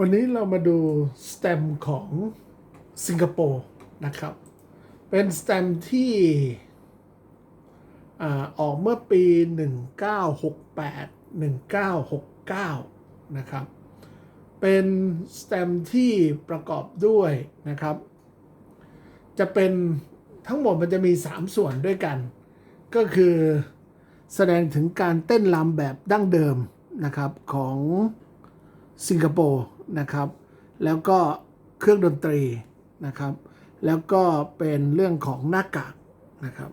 วันนี้เรามาดูสแตมของสิงคโปร์นะครับ เป็นสแตมที่ออกเมื่อปี 1968 1969 นะครับ เป็นสแตมที่ประกอบด้วยนะครับ จะเป็นทั้งหมดมันจะมี 3 ส่วนด้วยกัน ก็คือแสดงถึงการเต้นรำแบบดั้งเดิมนะครับของสิงคโปร์ นะครับ แล้วก็เครื่องดนตรีนะครับ แล้วก็เป็นเรื่องของหน้ากากนะครับ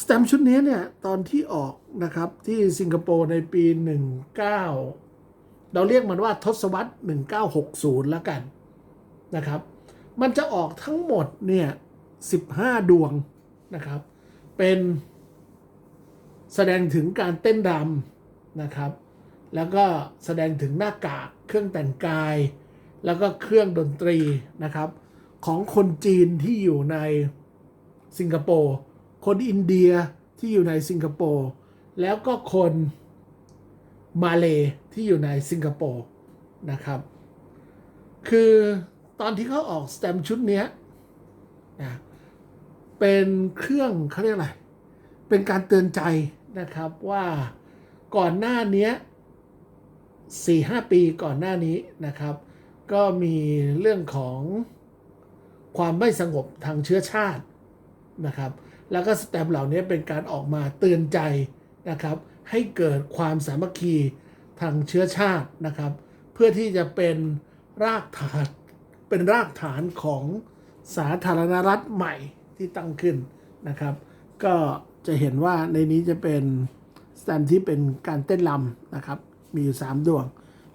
สแตมชุดนี้เนี่ยตอนที่ออกนะครับที่สิงคโปร์ในปี 19 เราเรียกมันว่าทศวรรษ 1960 แล้วกันนะครับ มันจะออกทั้งหมดเนี่ย 15 ดวงนะครับ เป็นแสดงถึงการเต้นรำนะครับ แล้วก็แสดงถึงหน้ากากเครื่องแต่งกาย แล้วก็เครื่องดนตรีนะครับ ของคนจีนที่อยู่ในสิงคโปร์คนอินเดียที่อยู่ในสิงคโปร์แล้วก็คนมาเลที่อยู่ในสิงคโปร์นะครับ คือตอนที่เขาออกสแตมชุดนี้นะเป็นเครื่องเขาเรียกอะไร เป็นการเตือนใจนะครับว่าก่อนหน้านี้ ยสี่ห้าปีก่อนหน้านี้นะครับ ก็มีเรื่องของความไม่สงบทางเชื้อชาตินะครับ แล้วก็สแตมป์เหล่านี้เป็นการออกมาเตือนใจนะครับ ให้เกิดความสามัคคีทางเชื้อชาตินะครับ เพื่อที่จะเป็นรากฐานเป็นรากฐานของสาธารณรัฐใหม่ที่ตั้งขึ้นนะครับ ก็จะเห็นว่าในนี้จะเป็นสแตมป์ที่เป็นการเต้นรำนะครับ มีอยู่3ดวง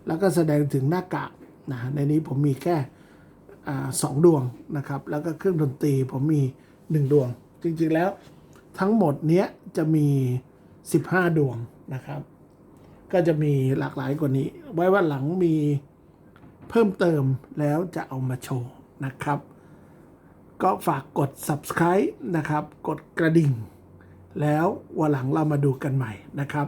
แล้วก็แสดงถึงหน้ากากนะในนี้ผมมีแค่สองดวงนะครับ แล้วก็เครื่องดนตรีผมมี1ดวง จริงๆแล้วทั้งหมดเนี้ยจะมี 15 ดวงนะครับ ก็จะมีหลากหลายกว่านี้ ไว้ว่าหลังมีเพิ่มเติมแล้วจะเอามาโชว์นะครับ ก็ฝากกด subscribe นะครับ กดกระดิ่ง แล้ววันหลังเรามาดูกันใหม่นะครับ